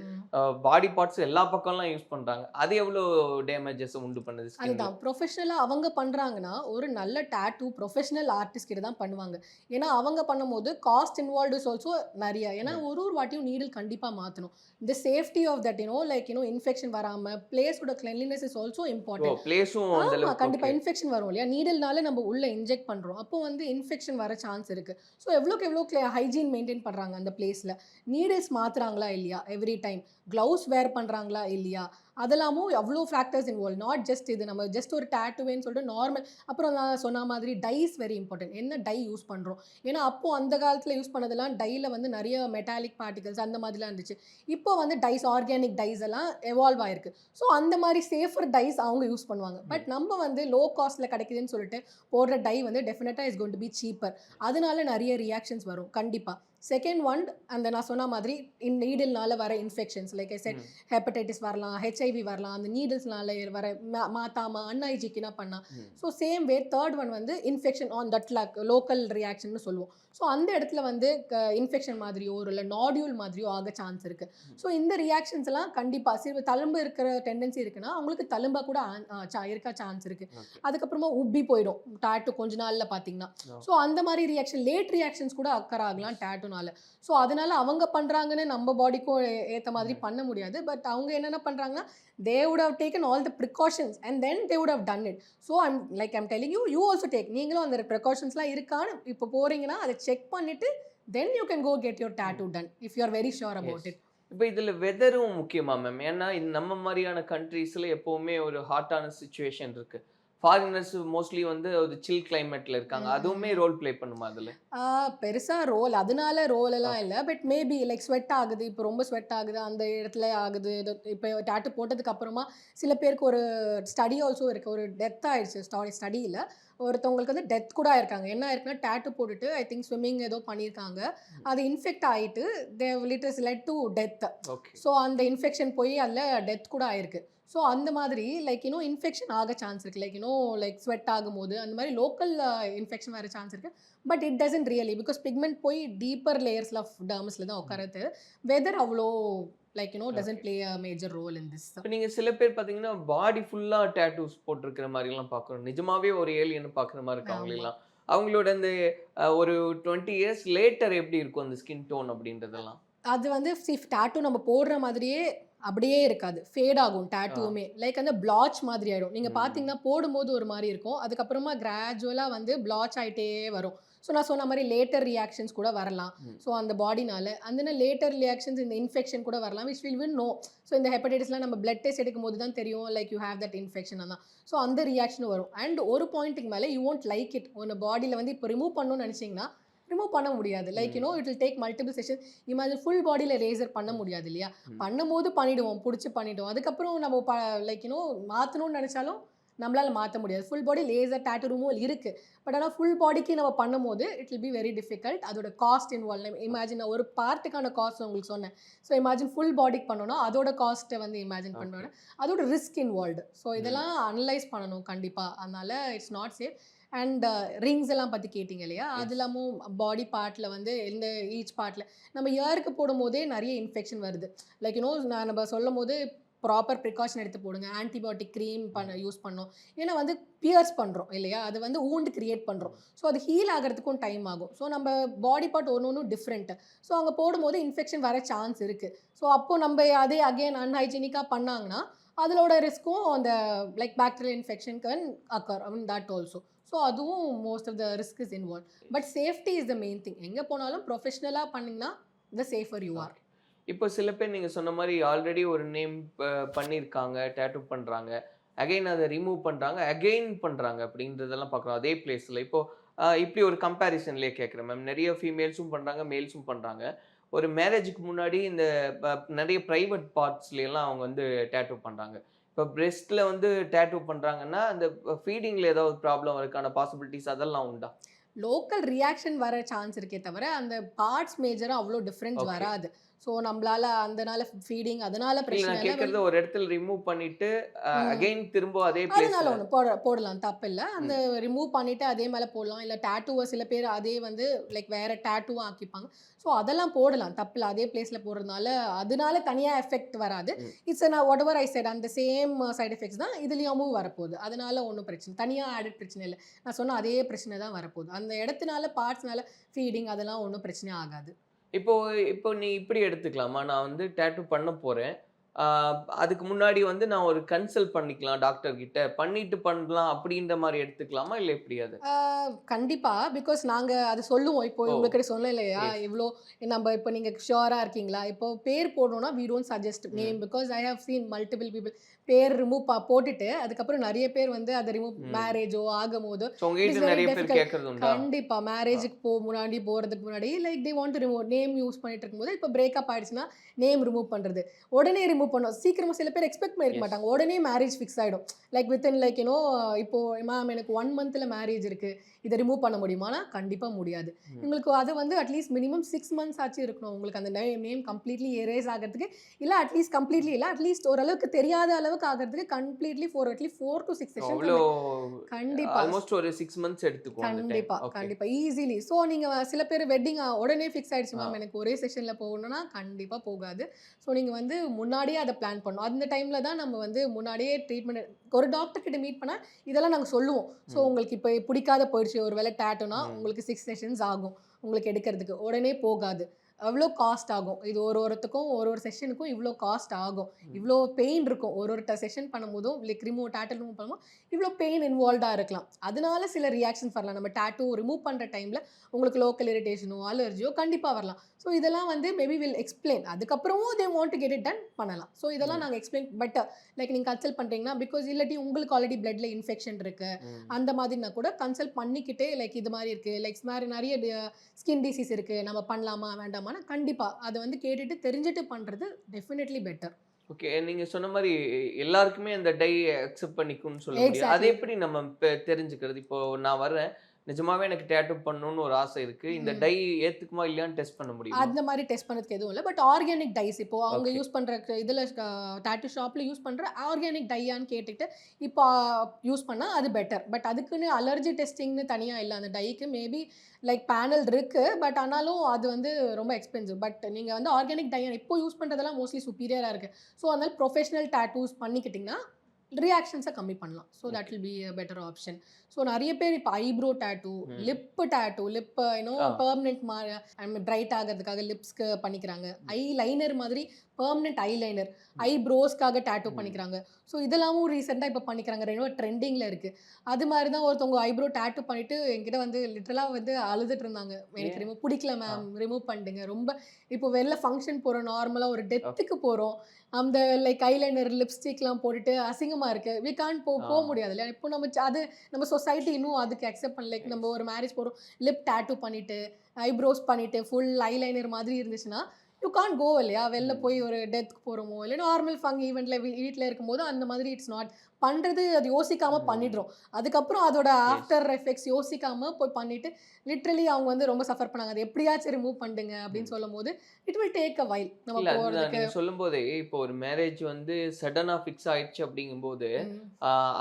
பாடி பார்ட்ஸ் எல்லா பக்கம்லாம் யூஸ் பண்றாங்க. அது எவ்வளோ டேமேஜஸ் உண்டு பண்ணுது? அதுதான். ப்ரொஃபஷனலாக அவங்க பண்ணுறாங்கன்னா ஒரு நல்ல டேட்டூ ப்ரொஃபஷனல் ஆர்டிஸ்ட் கிட்ட தான் பண்ணுவாங்க. ஏன்னா அவங்க பண்ணும்போது காஸ்ட் இன்வால்வ் இஸ் ஆல்சோ நிறைய. ஏன்னா ஒரு ஒரு வாட்டியும் நீடில் கண்டிப்பாக மாற்றணும் இந்த safety of that you know like you know infection வராமல் பிளேஸோட கிளென்லினஸ் இஸ் ஆல்சோ இம்பார்ட்டன்ட் பிளேஸும் அந்த ஆமா அளவுக்கு கண்டிப்பா okay. இன்ஃபெக்ஷன் வரும் இல்லையா? நீடல்னால நம்ம உள்ள இன்ஜெக்ட் பண்றோம். அப்போ வந்து இன்ஃபெக்ஷன் வர சான்ஸ் இருக்கு. ஸோ எவ்வளோக்கு எவ்வளோ ஹைஜீன் மெயின்டைன் பண்றாங்க அந்த பிளேஸ்ல நீடில்ஸ் மாத்துறாங்களா இல்லையா? எவ்ரி டைம் க்ளவுஸ் வேர் பண்றாங்களா இல்லையா? அதெல்லாமும் அவ்வளோ ஃபேக்டர்ஸ் இன்வால்வ் நாட் ஜஸ்ட் இது நம்ம ஜஸ்ட் ஒரு டேட்டுவேன்னு சொல்லிட்டு நார்மல் அப்புறம் நான் சொன்ன மாதிரி டைஸ் வெரி இம்பார்ட்டன்ட் என்ன டை யூஸ் பண்ணுறோம் ஏன்னா அப்போ அந்த காலத்தில் யூஸ் பண்ணதெல்லாம் டையில் வந்து நிறைய மெட்டாலிக் பார்ட்டிகல்ஸ் அந்த மாதிரிலாம் இருந்துச்சு. இப்போ வந்து டைஸ் ஆர்கானிக் டைஸ் எல்லாம் எவால்வ் ஆயிருக்கு. ஸோ அந்த மாதிரி சேஃபர் டைஸ் அவங்க யூஸ் பண்ணுவாங்க. பட் நம்ம வந்து லோ காஸ்ட்டில் கிடைக்குதுன்னு சொல்லிட்டு போடுற டை வந்து டெஃபினட்டாக is gonna be cheaper அதனால நிறைய ரியாக்ஷன்ஸ் வரும். கண்டிப்பாக செகண்ட் ஒன் அந்த நான் சொன்ன மாதிரி இன் நீடில்னால வர infections like I said. Hepatitis வரலாம் ஹெச்ஐவி வரலாம் அந்த நீடில்ஸ்னால வர மா- மாத்தாம அன்ஹைஜிக்கினா பண்ணா ம். So same way third one வந்து இன்ஃபெக்ஷன் ஆன் தட் லாக் லோக்கல் ரியாக்ஷன் சொல்லுவோம் ஸோ அந்த இடத்துல வந்து இன்ஃபெக்ஷன் மாதிரியோ இல்லை நாடியூல் மாதிரியோ ஆக சான்ஸ் இருக்கு ஸோ இந்த ரியாக்ஷன்ஸ் எல்லாம் கண்டிப்பாக சிறு தழும்பு இருக்கிற டெண்டன்சி இருக்குன்னா அவங்களுக்கு தழும்பா கூட இருக்க சான்ஸ் இருக்கு Okay. அதுக்கப்புறமா உப்பி போயிடும் டேட்டு கொஞ்ச நாள்ல பார்த்தீங்கன்னா. ஸோ அந்த மாதிரி ரியாக்ஷன் லேட் ரியாக்ஷன்ஸ் கூட அக்கர் ஆகலாம் டேட்டுனால ஸோ அதனால அவங்க பண்றாங்கன்னு நம்ம பாடிக்கும் ஏற்ற மாதிரி பண்ண முடியாது. பட் அவங்க என்னென்ன பண்றாங்கன்னா they would have taken all the precautions and then they would have done it so I'm like I'm telling you you also take நீங்களும் அந்த ப்ரிகாஷன்ஸ்லாம் இருக்கான்னு இப்போ போறீங்கன்னா அதை செக் பண்ணிட்டு then you can go get your tattoo done if you are very sure about. It இப்போ இதுல வெதரும் முக்கியமா மேம் ஏன்னா இந்த நம்ம மாதிரியான கண்ட்ரீஸ்ல எப்பவுமே ஒரு ஹாட்டான சுச்சுவேஷன் இருக்கு. ஃபாரினர்ஸ் மோஸ்ட்லி வந்து ஒரு சில் கிளைமேட்ல இருக்காங்க. அதுவுமே ரோல் ப்ளே பண்ணுமா அதுல? பெருசாக ரோல் அதனால ரோல் எல்லாம் இல்லை. பட் மேபி லைக் ஸ்வெட் ஆகுது. இப்போ ரொம்ப ஸ்வெட் ஆகுது. அந்த இடத்துல ஆகுது. இப்போ டாட்டு போட்டதுக்கு அப்புறமா சில பேருக்கு ஒரு ஸ்டடி ஆல்சோ இருக்கு. ஒரு டெத் ஆயிடுச்சு. ஸ்டாடி ஸ்டடியில் ஒருத்தவங்களுக்கு வந்து டெத் கூட ஆயிருக்காங்க என்ன ஆயிருக்குன்னா டேட்டு போட்டுட்டு ஐ திங்க் ஸ்விம்மிங் ஏதோ பண்ணியிருக்காங்க. அது இன்ஃபெக்ட் ஆயிட்டு they litres led to death okay so அந்த இன்ஃபெக்ஷன் போய் அதில் டெத் கூட ஆயிருக்கு. ஸோ அந்த மாதிரி லைக் இன்னும் இன்ஃபெக்ஷன் ஆக சான்ஸ் இருக்குது லைக் இன்னும் லைக் ஸ்வெட் ஆகும்போது அந்த மாதிரி லோக்கல் இன்ஃபெக்ஷன் வர சான்ஸ் இருக்குது but it doesn't really because pigment போய் டீப்பர் லேயர்ஸில் ஆஃப் டர்ம்ஸில் தான் உட்காரது வெதர் அவ்வளோ like you know doesn't play a major role in this இப்போ நீங்க சில பேர் பாத்தீங்கன்னா பாடி ஃபுல்லா டேட்டூஸ் போட்டிருக்கிற மாதிரி எல்லாம் பார்க்குறோம் நிஜமாவே ஒரு ஏலியன் பார்க்குற மாதிரி இருக்கு. அவங்களெல்லாம். அவங்களோட அந்த ஒரு டுவெண்ட்டி இயர்ஸ் லேட்டர் எப்படி இருக்கும் அந்த ஸ்கின் டோன் அப்படின்றதெல்லாம்? அது வந்து சிஃப் டேட்டூ நம்ம போடுற மாதிரியே அப்படியே இருக்காது. ஃபேட் ஆகும் டேட்டூவுமே லைக் அந்த பிளாச் மாதிரி ஆயிடும். நீங்க ம். பாத்தீங்கன்னா போடும்போது ஒரு மாதிரி இருக்கும். அதுக்கப்புறமா கிராஜுவலா வந்து பிளாச் ஆயிட்டே வரும். ஸோ நான் சொன்ன மாதிரி லேட்டர் ரியாக்ஷன்ஸ் கூட வரலாம். ஸோ அந்த பாடினால அந்த லேட்டர் ரியாக்ஷன்ஸ் இந்த இன்ஃபெக்ஷன் கூட வரலாம் விச் வில் வின் நோ ஸோ இந்த ஹெப்படைட்டிஸ்லாம் நம்ம பிளட் டெஸ்ட் எடுக்கும் போது தான் தெரியும். Like you have that infection தான் ஸோ அந்த ரியாக்ஷன் வரும். அண்ட் ஒரு பாயிண்ட்டுக்கு மேலே யூ ஒன்ட் லைக் இட் உங்க பாடியில் வந்து இப்போ ரிமூவ் பண்ணணும்னு நினச்சிங்கன்னா ரிமூவ் பண்ண முடியாது. Like you know it will take multiple session imagine full பாடியில் லேசர் பண்ண முடியாது இல்லையா? ம். பண்ணும்போது பண்ணிடுவோம் பிடிச்சி பண்ணிடுவோம். அதுக்கப்புறம் நம்ம லைக் யூனோ மாற்றணும்னு நினச்சாலும் நம்மளால மாற்ற முடியாது. ஃபுல் பாடி லேசர் டேட்டு ரூமும் இருக்குது பட் ஆனால் ஃபுல் பாடிக்கு நம்ம பண்ணும்போது it will be very difficult அதோட காஸ்ட் இன்வால்வ் இமேஜின் ஒரு பார்ட்டுக்கான காஸ்ட் உங்களுக்கு சொன்னேன். ஸோ இமேஜின் ஃபுல் பாடிக்கு பண்ணோன்னா அதோட காஸ்ட்டை வந்து இமேஜின் பண்ணுவேன் அதோட ரிஸ்க் இன்வால்வ்டு ஸோ இதெல்லாம் அனலைஸ் பண்ணணும் கண்டிப்பாக அதனால it's not safe and rings எல்லாம் பற்றி கேட்டிங்க இல்லையா? அது இல்லாமல் பாடி பார்ட்டில் வந்து எந்த ஈச் பார்ட்டில் நம்ம இயருக்கு போடும்போதே நிறைய இன்ஃபெக்ஷன் வருது. லைக் யூனோ நான் நம்ம சொல்லும் போது ப்ராப்பர் ப்ரிகாஷன் எடுத்து போடுங்க. ஆன்டிபயோட்டிக் க்ரீம் பண்ண யூஸ் பண்ணோம். ஏன்னா வந்து பியர்ஸ் பண்ணுறோம் இல்லையா? அது வந்து ஊண்டு கிரியேட் பண்ணுறோம் ஸோ அது ஹீல் ஆகிறதுக்கும் டைம் ஆகும். ஸோ நம்ம பாடி பார்ட் ஒன்று ஒன்றும் டிஃப்ரெண்ட்டு ஸோ அங்கே போடும்போது இன்ஃபெக்ஷன் வர சான்ஸ் இருக்குது ஸோ அப்போ நம்ம அதே அகைன் அன்ஹைஜீனிக்காக பண்ணாங்கன்னா அதோட ரிஸ்க்கும் அந்த like bacterial infection can occur I mean that also so அதுவும் most of the risk is involve but safety is the main thing எங்கே போனாலும் ப்ரொஃபஷனலாக பண்ணிங்கன்னா த சேஃபர் யூ ஆர் இப்போ சில பேர் நீங்கள் சொன்ன மாதிரி ஆல்ரெடி ஒரு நேம் பண்ணியிருக்காங்க டேட்டூ பண்ணுறாங்க அகைன் அதை ரிமூவ் பண்ணுறாங்க அகைன் பண்ணுறாங்க அப்படின்றதெல்லாம் பார்க்குறோம் அதே பிளேஸில் இப்போ இப்படி ஒரு கம்பேரிசன்லேயே கேட்குறேன் மேம் நிறைய ஃபீமேல்ஸும் பண்ணுறாங்க மேல்ஸும் பண்ணுறாங்க ஒரு மேரேஜுக்கு முன்னாடி இந்த ப- நிறைய ப்ரைவேட் பார்ட்ஸ்லாம் அவங்க வந்து டேட்டூ பண்ணுறாங்க இப்போ பிரெஸ்ட்டில் வந்து டேட்டூ பண்ணுறாங்கன்னா அந்த ஃபீடிங்கில் ஏதாவது ப்ராப்ளம் இருக்கான பாசிபிலிட்டிஸ் அதெல்லாம் உண்டா? லோக்கல் ரியாக்ஷன் வர சான்ஸ் இருக்கே தவிர அந்த பார்ட்ஸ் மேஜராக அவ்வளோ டிஃப்ரென்ஸ். வராது. ஸோ நம்மளால அந்தனால ஃபீடிங் அதனால பிரச்சனை கேட்குறது ஒரு இடத்துல ரிமூவ் பண்ணிட்டு. அகைன் திரும்ப அதே அதனால ஒன்று போட போடலாம் தப்பு இல்லை அந்த ரிமூவ் பண்ணிட்டு அதே மேலே போடலாம். இல்லை டேட்டூவை சில பேர் அதே வந்து லைக் வேற டேட்டூவும் ஆக்கிப்பாங்க. ஸோ அதெல்லாம் போடலாம் தப்பு இல்லை அதே பிளேஸில் போடுறதுனால அதனால தனியாக எஃபெக்ட் வராது. இட்ஸ் நான் வாட் எவர் ஐ சைட் அந்த சேம் சைடு எஃபெக்ட்ஸ் தான் இதுலேயும் வரப்போகுது. அதனால ஒன்றும் பிரச்சனை தனியாக ஆடட் பிரச்சனை இல்லை. நான் சொன்ன அதே பிரச்சனை தான் வரப்போகுது. அந்த இடத்துனால பார்ட்ஸ்னால ஃபீடிங் அதெல்லாம் ஒன்றும் பிரச்சனை ஆகாது. இப்போ இப்போ நீ இப்படி எடுத்துக்கலாமா? நான் வந்து டேட்டூ பண்ண போறேன். ஆஹ் அதுக்கு முன்னாடி வந்து நான் ஒரு கன்சல்ட் பண்ணிக்கலாம் டாக்டர் கிட்ட. பண்ணிட்டு பண்ணலாம் அப்படின்ற மாதிரி எடுத்துக்கலாமா? இல்லை எப்படி அது? கண்டிப்பாக பிகாஸ் நாங்கள் அது சொல்லுவோம். இப்போ ஓ. உங்ககிட்ட சொன்னேன் இல்லையா. இவ்வளோ நம்ம இப்போ நீங்கள் ஷுவராக இருக்கீங்களா? இப்போ பேர் போடணும்னா we don't suggest. Name because I have seen multiple people பேர் ரிமூவ் பா போட்டுட்டு அதுக்கப்புறம் நிறைய பேர் வந்து அதை ரிமூவ். மேரேஜோ ஆகும் போது கண்டிப்பா மேரேஜுக்கு போ முன்னாடி போகிறதுக்கு முன்னாடி like they want remove name use பண்ணிட்டு இருக்கும்போது இப்போ பிரேக்கப் ஆயிடுச்சுன்னா நேம் ரிமூவ் பண்ணுறது உடனே ரிமூவ் பண்ணோம் சீக்கிரமாக சில பேர் எக்ஸ்பெக்ட் பண்ணிருக்க. மாட்டாங்க. உடனே மேரேஜ் ஃபிக்ஸ் ஆகிடும் like within like you know இப்போ மேம் எனக்கு ஒன் மந்த்தில் மேரேஜ் இருக்குது இதை ரிமூவ் பண்ண முடியுமானா கண்டிப்பாக முடியாது. உங்களுக்கு அது வந்து அட்லீஸ்ட் மினிமம் சிக்ஸ் மந்த்ஸ் ஆச்சு இருக்கணும். உங்களுக்கு அந்த நேம் நேம் கம்ப்ளீட்லி எரேஸ் ஆகிறதுக்கு இல்லை அட்லீஸ்ட் கம்ப்ளீட்லி இல்லை அட்லீஸ்ட் ஓரளவுக்கு தெரியாத அளவுக்கு ஆகிறதுக்கு completely four at least four to six அவ்வளோ கண்டிப்பா. ஆல்மோஸ்ட் ஒரு சிக்ஸ் மந்த்ஸ் எடுத்துக்கும் அந்த கண்டிப்பா டைம் ஓகே கண்டிப்பா. ஈஸிலி ஸோ நீங்க சில பேர் வெட்டிங் உடனே ஃபிக்ஸ் ஆயிடுச்சு மேம். எனக்கு ஒரே செஷன்ல போகணும்னா கண்டிப்பா போகாது. ஸோ நீங்க வந்து முன்னாடியே அதை பிளான் பண்ணணும். அந்த டைம்ல தான் நம்ம வந்து முன்னாடியே ட்ரீட்மெண்ட் ஒரு டாக்டர் கிட்ட மீட் பண்ணா இதெல்லாம் நாங்க சொல்லுவோம். ஸோ. உங்களுக்கு இப்போ பிடிக்காத போயிடுச்சு ஒரு வேலை டேட்டோனா. உங்களுக்கு சிக்ஸ் செஷன்ஸ் ஆகும். உங்களுக்கு எடுக்கிறதுக்கு. உடனே போகாது. அவ்வளோ காஸ்ட் ஆகும். இது ஒரு ஒருத்துக்கும் ஒரு ஒரு செஷனுக்கும் இவ்வளோ காஸ்ட் ஆகும். இவ்வளோ பெயின் இருக்கும். ஒரு ஒரு செஷன் பண்ணும்போதும் லைக் ரிமூவ் டேட்டல் ரிமூவ் பண்ணும்போது இவ்வளோ பெயின் இன்வால்வ்டாக இருக்கலாம். அதனால சில ரியாக்ஷன்ஸ் வரலாம். நம்ம டேட்டூ ரிமூவ் பண்ணுற டைமில் உங்களுக்கு லோக்கல் இரிட்டேஷனோ அலர்ஜியோ கண்டிப்பாக வரலாம். ஸோ இதெல்லாம் வந்து மேபி வில் எக்ஸ்பிளைன் அதுக்கப்புறமும் they want to get it done பண்ணலாம். ஸோ இதெல்லாம் நாங்கள் எக்ஸ்பிளைன் பட் லைக் நீங்கள் கன்சல்ட் பண்ணுறீங்கன்னா பிகாஸ் இல்லாட்டி உங்களுக்கு ஆல்ரெடி பிளட்ல இன்ஃபெக்ஷன் இருக்கு. அந்த மாதிரினா கூட கன்சல்ட் பண்ணிக்கிட்டே லைக் இது மாதிரி இருக்குது லைக் மாதிரி நிறைய ஸ்கின் டிசீஸ் இருக்குது நம்ம பண்ணலாமா வேண்டாமான்னா கண்டிப்பாக அதை வந்து கேட்டுட்டு தெரிஞ்சுட்டு பண்ணுறது டெஃபினெட்லி பெட்டர் ஓகே நீங்க சொன்ன மாதிரி எல்லாருக்குமே அந்த டை அக்செப்ட் பண்ணிக்கும்னு சொல்ல முடியாது Exactly. அது எப்படி நம்ம தெரிஞ்சுக்கிறது? இப்போ நான் வர்றேன். நிஜமாவே எனக்கு டேட்டூ பண்ணணும்னு ஒரு ஆசை இருக்கு. இந்த. டை ஏத்துக்குமா இல்லையான்னு டெஸ்ட் பண்ண முடியும்? அந்த மாதிரி டெஸ்ட் பண்ணதுக்கு எதுவும் இல்லை. பட் ஆர்கானிக் டைஸ் இப்போ அவங்க. யூஸ் பண்ணுற இதில் டாட்டூ ஷாப்பில் யூஸ் பண்ணுற ஆர்கானிக் டையான்னு கேட்டுட்டு இப்போ யூஸ் பண்ணால் அது பெட்டர் பட் அதுக்குன்னு அலர்ஜி டெஸ்டிங்னு தனியாக இல்லை. அந்த டைக்கு மேபி லைக் பேனல் இருக்குது பட் ஆனாலும் அது வந்து ரொம்ப எக்ஸ்பென்சிவ் பட் நீங்கள் வந்து ஆர்கானிக் டை இப்போ யூஸ் பண்ணுறதெல்லாம் மோஸ்ட்லி சுப்பீரியராக இருக்குது ஸோ அதனால் ப்ரொஃபஷனல் டேட்டூஸ் பண்ணிக்கிட்டிங்கன்னா ரியாக்ஷன்ஸை கம்மி பண்ணலாம். So that will be better option so நிறைய பேர் இப்போ eyebrow tattoo. Lip tattoo lip இன்னும். பெர்மனெண்ட் மா பிரைட் ஆகிறதுக்காக லிப்ஸ்க்கு பண்ணிக்கிறாங்க. ஐ லைனர் மாதிரி பெர்மனெண்ட் ஐ லைனர் ஐ ப்ரோஸ்க்காக டேட்டூ. பண்ணிக்கிறாங்க. ஸோ இதெல்லாமும் ரீசெண்டாக இப்போ பண்ணிக்கிறாங்க. ரெண்டு ட்ரெண்டிங்கில் இருக்குது அது மாதிரி தான் ஒருத்தவங்க ஐப்ரோ டேட்டூ பண்ணிட்டு என்கிட்ட வந்து லிட்டரலாக வந்து அழுதுட்டு இருந்தாங்க. எனக்கு? ரிமூவ் பிடிக்கல மேம் ரிமூவ் பண்ணிடுங்க. ரொம்ப இப்போ வெளில ஃபங்க்ஷன் போகிறோம் நார்மலாக ஒரு டெத்துக்கு போகிறோம் அந்த லைக் ஐலைனர் லிப்ஸ்டிக்லாம் போட்டுட்டு அசிங்கமாக இருக்குது வி கான் போ போக. முடியாது. இல்லையா இப்போ நம்ம அது நம்ம சொசைட்டி இன்னும் அதுக்கு அக்செப்ட் பண்ணல. லைக் நம்ம ஒரு மேரேஜ் போகிறோம் லிப் டேட்டூ பண்ணிட்டு ஐப்ரோஸ் பண்ணிட்டு ஃபுல் ஐலைனர் மாதிரி இருந்துச்சுன்னா யூ கான் கோ இல்லையா? வெளில. போய் ஒரு டெத்துக்கு போகிறோமோ இல்லை நார்மல் ஃபங் ஈவெண்ட்டில் வீட்டில் இருக்கும்போது அந்த மாதிரி இட்ஸ் நாட் பண்ணுறது அது யோசிக்காமல். பண்ணிடுறோம். அதுக்கப்புறம் அதோட ஆஃப்டர் எஃபெக்ட்ஸ் யோசிக்காமல் போய் பண்ணிட்டு லிட்ரலி அவங்க வந்து ரொம்ப சஃபர் பண்ணாங்க. அது எப்படியாச்சும் ரிமூவ் பண்ணுங்க அப்படின்னு சொல்லும் போது it will take a while நம்ம போகிறதுக்கு நீங்க சொல்லும் போதே இப்போ ஒரு மேரேஜ் வந்து சடனா ஃபிக்ஸ் ஆயிடுச்சு அப்படிங்கும்போது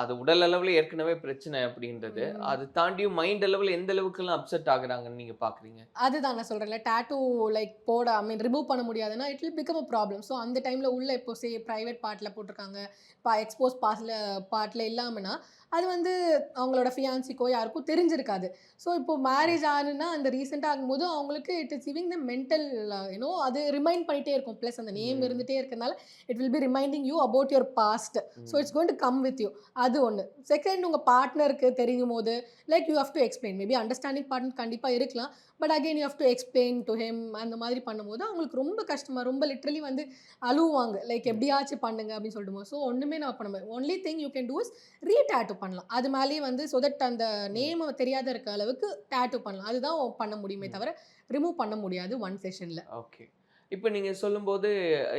அது உடல் அளவுல ஏற்கனவே பிரச்சனை அப்படின்றது. அது தாண்டியும் மைண்ட் அளவுல எந்த அளவுக்கு எல்லாம் அப்செட் ஆகுறாங்கன்னு நீங்க பாக்குறீங்க? அதுதான் நான் சொல்கிறேன்ல டேட்டூ லைக் போட ஐ மீன் ரிமூவ் பண்ண முடியாதுன்னா it will become a problem so அந்த டைமில் உள்ள இப்போ சே ப்ரைவேட் பார்ட்டில் போட்டிருக்காங்க இப்போ எக்ஸ்போஸ் பாஸில் பார்ட்டில் இல்லாமனா அது வந்து அவங்களோட ஃபியான்சிக்கோ யாருக்கும் தெரிஞ்சிருக்காது. ஸோ இப்போ மேரேஜ் ஆனுன்னா அந்த ரீசெண்டாக ஆகும்போது அவங்களுக்கு it is giving the mental you know அது ரிமைண்ட் பண்ணிகிட்டே இருக்கும். ப்ளஸ் அந்த நேம். இருந்துகிட்டே இருக்கிறதுனால it will be reminding you about your past so it's going to come with you அது ஒன்று செகண்ட் உங்கள் பார்ட்னருக்கு தெரியும் போது like you have to explain maybe understanding partner கண்டிப்பாக இருக்கலாம். But again you have to explain to him அந்த மாதிரி பண்ணும்போது அவங்களுக்கு ரொம்ப கஷ்டமாக ரொம்ப லிட்ரலி வந்து அழுவாங்க லைக் எப்படியாச்சும் பண்ணுங்க அப்படின்னு சொல்லிட்டு ஸோ ஒன்றுமே நான் பண்ண முடியாது. Only thing you can do is retattoo பண்ணலாம். அது மேலேயே வந்து ஸோ தட் அந்த நேம் தெரியாத இருக்க அளவுக்கு டேட்டு பண்ணலாம். அதுதான் பண்ண முடியுமே தவிர ரிமூவ் பண்ண முடியாது ஒன் செஷனில் ஓகே இப்போ நீங்க சொல்லும்போது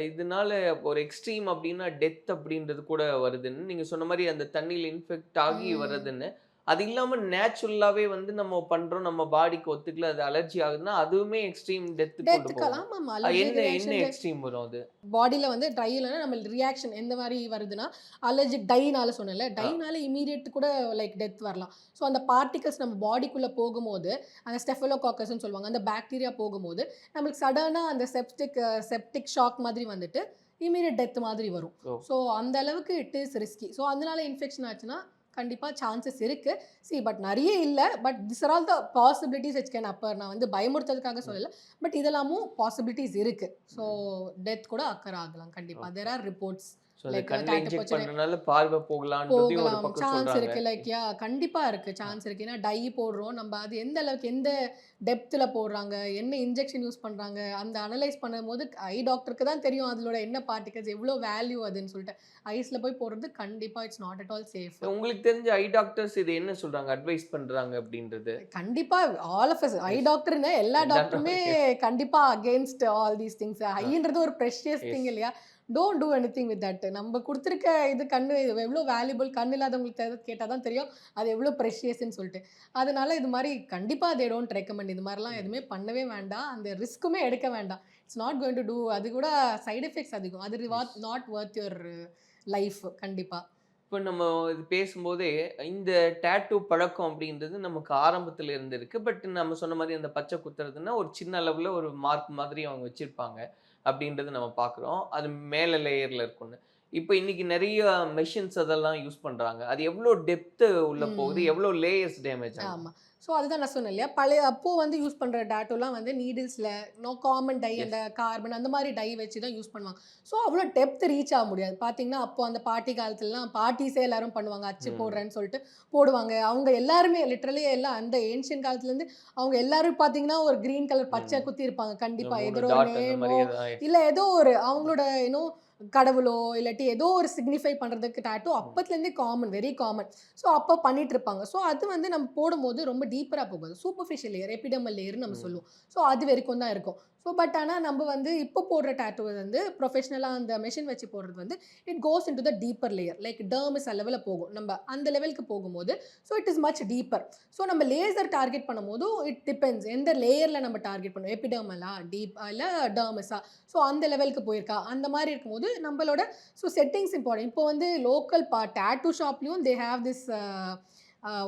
இதனால ஒரு எக்ஸ்ட்ரீம் அப்படின்னா டெத் அப்படின்றது கூட வருதுன்னு நீங்க சொன்ன மாதிரி அந்த தண்ணியில் இன்ஃபெக்ட் ஆகி. வருதுன்னு அது இல்லாம நேச்சுரலாவே வந்து நம்ம பண்றோம் நம்ம பாடிக்கு ஒத்துக்கல அது அலர்ஜி ஆகுதுன்னா அதுவுமே எக்ஸ்ட்ரீம் டெத் என்ன என்ன அலர்ஜி எக்ஸ்ட்ரீம் வரும் அது? பாடியில் வந்து ட்ரை இல்லைன்னா நம்ம ரியாக்ஷன் எந்த மாதிரி வருதுன்னா அலர்ஜிக் டைனால சொன்னேன்ல டைனால இமீடியட் கூட லைக் டெத் வரலாம். ஸோ அந்த பார்ட்டிகல்ஸ் நம்ம பாடிக்குள்ளே போகும்போது அந்த ஸ்டெஃபலோகாக்கஸ்னு சொல்லுவாங்க அந்த பாக்டீரியா போகும்போது நம்மளுக்கு சடனாக அந்த செப்டிக் செப்டிக் ஷாக் மாதிரி வந்துட்டு இமீடியட் டெத் மாதிரி வரும். ஸோ அந்த அளவுக்கு இட் இஸ் ரிஸ்கி ஸோ அதனால இன்ஃபெக்ஷன் ஆச்சுன்னா கண்டிப்பாக சான்சஸ் இருக்குது சி பட் நிறைய இல்லை. But this are all the possibilities it's can happen நான் வந்து பயமுறுத்துறதுக்காக சொல்லலை. பட் இதெல்லாமும் பாசிபிலிட்டிஸ் இருக்குது ஸோ டெத் கூட அக்கர் ஆகலாம் கண்டிப்பாக தேர் ஆர் ரிப்போர்ட்ஸ் ஸோ அந்த கண்ணில் இன்ஜெக்ட் பார்வை ஒரு பக்கம் சான்ஸ் இருக்கு. லைக் யா கண்டிப்பா இருக்கு. சான்ஸ் இருக்கு. ஏன்னா டை போடுறோம். நம்ம அது எந்த அளவுக்கு எந்த டெப்த்தில் போடுறாங்க? என்ன இன்ஜெக்ஷன் யூஸ் பண்றாங்க? அந்த அனலைஸ் பண்ணும்போது ஐ டாக்டருக்கு தான் தெரியும் அதோட என்ன பார்ட்டிகல்ஸ் எவ்வளோ வேல்யூ அதுன்னு சொல்லிட்டு. ஐஸ்ல போய் போடுறது கண்டிப்பா it's not at all safe உங்களுக்கு தெரிஞ்ச ஐ டாக்டர்ஸ் இது என்ன சொல்றாங்க? அட்வைஸ் பண்றாங்க அப்படின்றது? கண்டிப்பா ஆல் ஆஃப் அஸ் ஐ டாக்டர்னு எல்லா டாக்டருமே கண்டிப்பா அகேன்ஸ்ட் ஆல் தீஸ் திங்ஸ் ஐன்றது ஒரு ப்ரெஷியஸ் திங். இல்லையா? Don't do anything with that நம்ம கொடுத்துருக்க இது கண்ணு இது எவ்வளோ வேல்யூபிள் கண் இல்லாதவங்களுக்கு கேட்டால் தான் தெரியும். அது எவ்வளோ ப்ரெஷியஸ்ன்னு சொல்லிட்டு. அதனால இது மாதிரி கண்டிப்பாக தே டோன்ட் ரெக்கமெண்ட் இது மாதிரிலாம் எதுவுமே பண்ணவே வேண்டாம். அந்த ரிஸ்க்குமே எடுக்க வேண்டாம். It's not going to do அது கூட சைடு எஃபெக்ட்ஸ் அதிகம். அது நாட் ஒர்த் யுவர் லைஃப் கண்டிப்பாக இப்போ நம்ம இது பேசும்போதே இந்த டேட்டூ பழக்கம் அப்படின்றது நமக்கு ஆரம்பத்துல இருந்து பட் நம்ம சொன்ன மாதிரி அந்த பச்சை குத்துறதுன்னா ஒரு சின்ன அளவுல ஒரு மார்க் மாதிரி அவங்க வச்சிருப்பாங்க. அப்படின்றது நம்ம பார்க்குறோம். அது மேலே லேயர்ல இருக்கும்னு. இப்போ இன்னைக்கு நிறைய மெஷின்ஸ் அதெல்லாம் யூஸ் பண்றாங்க. அது எவ்வளோ டெப்த் உள்ள போகுது. எவ்வளோ லேயர்ஸ் டேமேஜ் ஆகும் ஸோ அதுதான் நான் சொன்னேன் இல்லையா? பழைய அப்போ வந்து யூஸ் பண்ணுற டேட்டோலாம் வந்து நீடில்ஸில் நோ காமன் டை. அந்த கார்பன் அந்த மாதிரி டை வச்சு தான் யூஸ் பண்ணுவாங்க. ஸோ அவ்வளோ டெப்த் ரீச் ஆக முடியாது. பார்த்தீங்கன்னா அப்போ அந்த பாட்டி காலத்துலலாம் பாட்டிஸே எல்லாரும் பண்ணுவாங்க. அச்சு. போடுறேன்னு சொல்லிட்டு போடுவாங்க. அவங்க எல்லாருமே லிட்ரலி எல்லாம் அந்த ஏன்ஷியன் காலத்துலேருந்து அவங்க எல்லாரும் பார்த்தீங்கன்னா ஒரு க்ரீன் கலர் பச்சை. குத்தி இருப்பாங்க. கண்டிப்பாக எதிரோ ஒரு நேமோ இல்லை ஏதோ ஒரு அவங்களோட ஏன்னோ கடவுளோ இல்லாட்டி ஏதோ ஒரு சிக்னிஃபை பண்ணுறதுக்கு டேட்டோ அப்பத்துலேருந்தே காமன் வெரி காமன் ஸோ அப்போ பண்ணிட்டு இருப்பாங்க ஸோ அது வந்து நம்ம போடும்போது ரொம்ப டீப்பராக போகாது. சூப்பர்ஃபிஷியல் லேயர் எபிடமல் லேயர்னு நம்ம. சொல்லுவோம். ஸோ அது வரைக்கும் தான் இருக்கும். ஸோ பட் ஆனால் நம்ம வந்து இப்போ போடுற டேட்டோ வந்து ப்ரொஃபஷனலாக அந்த மெஷின் வச்சு போடுறது வந்து it goes into the deeper layer like dermis லெவலில் போகும். நம்ம அந்த லெவலுக்கு போகும்போது so it is much deeper so நம்ம லேசர் டார்கெட் பண்ணும்போது இட் டிபெண்ட்ஸ் எந்த லேயரில் நம்ம டார்கெட் பண்ணுவோம் எபிடர்மலா டீப் இல்லை டேர்மிஸா ஸோ அந்த லெவலுக்கு போயிருக்கா? அந்த மாதிரி இருக்கும்போது நம்மளோட ஸோ செட்டிங்ஸ் இம்பார்ட்டன்ட் இப்போ வந்து லோக்கல் பா tattoo ஷாப்லேயும் they have this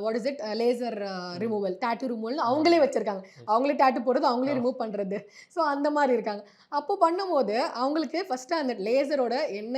what is it laser removal tattoo ரிமூவல்னு அவங்களே வச்சுருக்காங்க. அவங்களே டேட்டூ போடுறது அவங்களே. ரிமூவ் பண்ணுறது ஸோ அந்த மாதிரி இருக்காங்க. அப்போ பண்ணும்போது அவங்களுக்கு ஃபஸ்ட்டு அந்த லேசரோட என்ன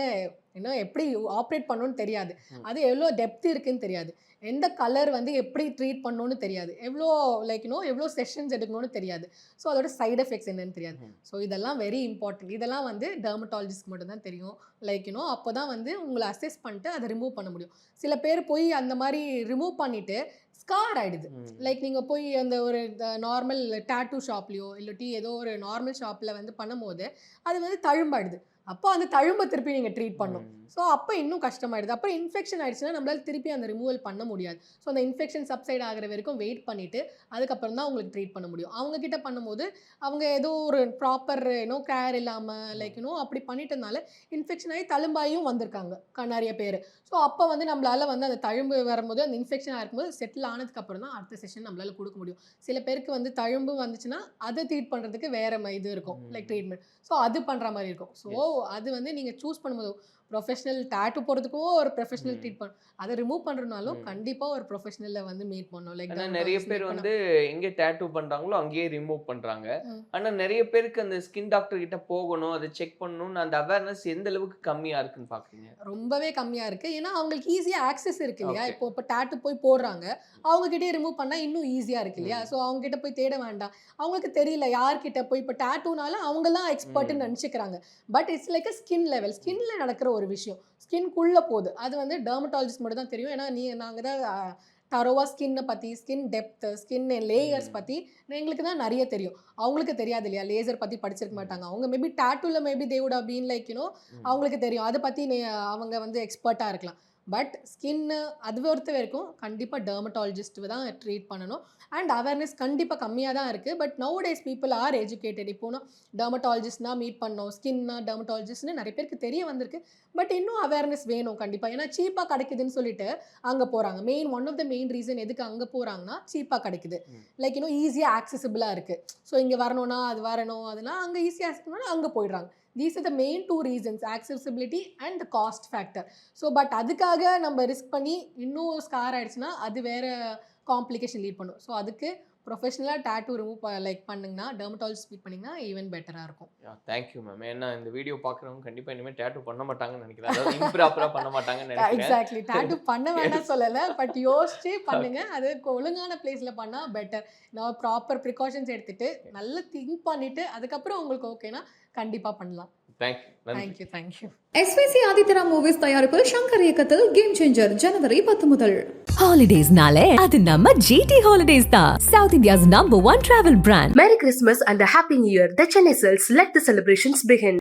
இன்னும் எப்படி ஆப்ரேட் பண்ணணும்னு தெரியாது. அது எவ்வளோ டெப்த் இருக்குன்னு தெரியாது. எந்த கலர் வந்து எப்படி ட்ரீட் பண்ணணும்னு தெரியாது. எவ்வளோ லைக் எவ்வளோ செஷன்ஸ் எடுக்கணும்னு தெரியாது. ஸோ அதோட சைடு எஃபெக்ட்ஸ் என்னன்னு தெரியாது. ஸோ இதெல்லாம் வெரி இம்பார்ட்டன்ட் இதெல்லாம் வந்து டெர்மட்டாலஜிஸ்ட்க்கு மட்டும் தான் தெரியும். லைக் யூனோ அப்போ தான் வந்து உங்களை அசஸ் பண்ணிட்டு அதை ரிமூவ் பண்ண முடியும். சில பேர் போய் அந்த மாதிரி ரிமூவ் பண்ணிட்டு ஸ்கார் ஆயிடுது. ம். லைக் நீங்கள் போய் அந்த ஒரு நார்மல் டேட்டூ ஷாப்லேயோ இல்லாட்டி ஏதோ ஒரு நார்மல் ஷாப்பில் வந்து பண்ணும்போது அது வந்து தழும்பாடுது அப்போ அந்த தழும்பை திருப்பி நீங்கள் ட்ரீட் பண்ணும். ஸோ அப்போ இன்னும் கஷ்டமாயிடுது. அப்புறம் இன்ஃபெக்ஷன் ஆயிடுச்சுன்னா நம்மளால திருப்பி அந்த ரிமூவல் பண்ண முடியாது. ஸோ அந்த இன்ஃபெக்ஷன் சப்சைட் ஆகிற வரைக்கும் வெயிட் பண்ணிட்டு அதுக்கப்புறம் தான் உங்களுக்கு ட்ரீட் பண்ண முடியும். அவங்க கிட்ட பண்ணும்போது அவங்க ஏதோ ஒரு ப்ராப்பர் ஏனோ கேர் இல்லாமல் லைக் இன்னும் அப்படி பண்ணிட்டதுனால இன்ஃபெக்ஷன் ஆகி தழும்பாயும் வந்திருக்காங்க நிறைய பேர். ஸோ அப்போ வந்து நம்மளால வந்து அந்த தழும்பு வரும்போது அந்த இன்ஃபெக்ஷன் இருக்கும்போது செட்டில் ஆனதுக்கப்புறம் தான் அடுத்த செஷன் நம்மளால கொடுக்க முடியும். சில பேருக்கு வந்து தழும்பு வந்துச்சுன்னா அதை ட்ரீட் பண்ணுறதுக்கு வேற இது இருக்கும். லைக் ட்ரீட்மெண்ட் ஸோ அது பண்ணுற மாதிரி இருக்கும். ஸோ அது வந்து நீங்கள் சூஸ் பண்ணும்போது ப்ரொஃபஷனல் டேட்டு போகிறதுக்கும் ஒரு ப்ரொஃபஷனல். ட்ரீட் பண்ண அதை ரிமூவ் பண்ணுறதுனாலும் ம். கண்டிப்பாக ஒரு ப்ரொஃபஷனலில் வந்து மீட் பண்ணணும் லைக் நிறைய பேர் வந்து எங்க டேட்டூ பண்றாங்களோ அங்கேயே ரிமூவ் பண்றாங்க ம். ஆனா நிறைய பேருக்கு அந்த ஸ்கின் டாக்டர் கிட்ட போகணும் அதை செக் பண்ணணும்னு அந்த அவேர்னஸ் எந்த அளவுக்கு கம்மியா இருக்குன்னு பாக்குறீங்க ரொம்பவே கம்மியாக இருக்குது ஏன்னா அவங்களுக்கு ஈஸியாக ஆக்சஸ் இருக்கு இல்லையா. இப்போ இப்போ டேட்டு போய் போடுறாங்க அவங்க கிட்டே ரிமூவ் பண்ணால் இன்னும் ஈஸியாக இருக்கு இல்லையா. ஸோ அவங்க கிட்ட போய் தேட வேண்டாம் அவங்களுக்கு தெரியல யார்கிட்ட போய் இப்போ டேட்டூனால அவங்கெல்லாம் எக்ஸ்பர்ட்னு. நினச்சிக்கிறாங்க but it's like skin level ஸ்கின்ல நடக்கிற ஒரு விஷயம். ஸ்கின்குள்ளே போகுது. அது வந்து டெர்மட்டாலஜிஸ்ட் மட்டும் தான் தெரியும். ஏன்னா நீ நாங்கள் தான் தரோவாக ஸ்கின்னை பற்றி ஸ்கின் டெப்த் ஸ்கின் லேயர்ஸ். பற்றி எங்களுக்கு தான் நிறைய தெரியும். அவங்களுக்கு தெரியாது இல்லையா? லேசர் பற்றி படிச்சிருக்க மாட்டாங்க. அவங்க மேபி டேட்டூவில் மேபி தேவுட் அப்படின்னு லைக் யூனோ. அவங்களுக்கு தெரியும். அதை பற்றி அவங்க வந்து எக்ஸ்பர்ட்டாக இருக்கலாம். பட் ஸ்கின்னு அது பொறுத்த வரைக்கும் கண்டிப்பாக டெர்மட்டாலஜிஸ்ட் தான் ட்ரீட் பண்ணணும். அண்ட் அவேர்னஸ் கண்டிப்பாக கம்மியாக தான் இருக்குது but nowadays people are educated இப்போனா டெர்மட்டாலஜிஸ்ட்னா மீட் பண்ணோம். ஸ்கின்னா டெர்மட்டாலஜிஸ்ட்னு நிறைய பேருக்கு தெரிய வந்திருக்கு. பட் இன்னும் அவேர்னஸ் வேணும் கண்டிப்பாக ஏன்னா சீப்பாக கிடைக்குதுன்னு சொல்லிட்டு அங்கே போகிறாங்க main one of the main reason எதுக்கு அங்கே போகிறாங்கன்னா சீப்பாக கிடைக்குது. லைக் இன்னும் ஈஸியாக ஆக்சசிபிளாக இருக்குது ஸோ இங்கே வரணும்னா அது வரணும். அதெல்லாம் அங்கே ஈஸியாக ஆக்சசிபிள்னா அங்கே போயிடுறாங்க. These are the main two reasons accessibility and the cost factor so but அதுக்காக நம்ம ரிஸ்க் பண்ணி இன்னும் ஸ்கார் ஆயிடுச்சுன்னா அது வேற காம்ப்ளிகேஷன் லீட் பண்ணும். ஸோ அதுக்கு ப்ரொஃபஷனலாக டேட்டூ ரிமூவ் லைக் பண்ணிங்கன்னா டெர்மட்டாலஜிஸ்ட் மீட் பண்ணிங்கன்னா ஈவன் பெட்டராக இருக்கும். தேங்க்யூ மேம் ஏன்னா இந்த வீடியோ பாக்குறவங்க கண்டிப்பா இனிமே டேட்டூ பண்ண மாட்டாங்கன்னு நினைக்கிறேன். அதாவது இம்ப்ராப்பரா பண்ண மாட்டாங்கன்னு *laughs* நினைக்கிறேன். எக்ஸாக்ட்லி டேட்டூ பண்ண வேண்டாம் சொல்லலை பட் யோசிச்சு பண்ணுங்க. அது ஒழுங்கான பிளேஸில் பண்ணால் பெட்டர் நான் ப்ராப்பர் ப்ரிகாஷன்ஸ் எடுத்துட்டு நல்லா திங்க் பண்ணிட்டு அதுக்கப்புறம் உங்களுக்கு ஓகேனா கண்டிப்பாக பண்ணலாம். Thank you thank you SVC ஆதித்யரா movies தயாரிப்பில் சங்கர் இயக்கத்தில் கேம் சேஞ்சர் ஜனவரி பத்து முதல். ஹாலிடேஸ்னாலே அது நம்ம ஜிடி ஹாலிடேஸ் தான். South India's number one travel brand Christmas and a Happy New Year. The Chennai Cells let the celebrations begin.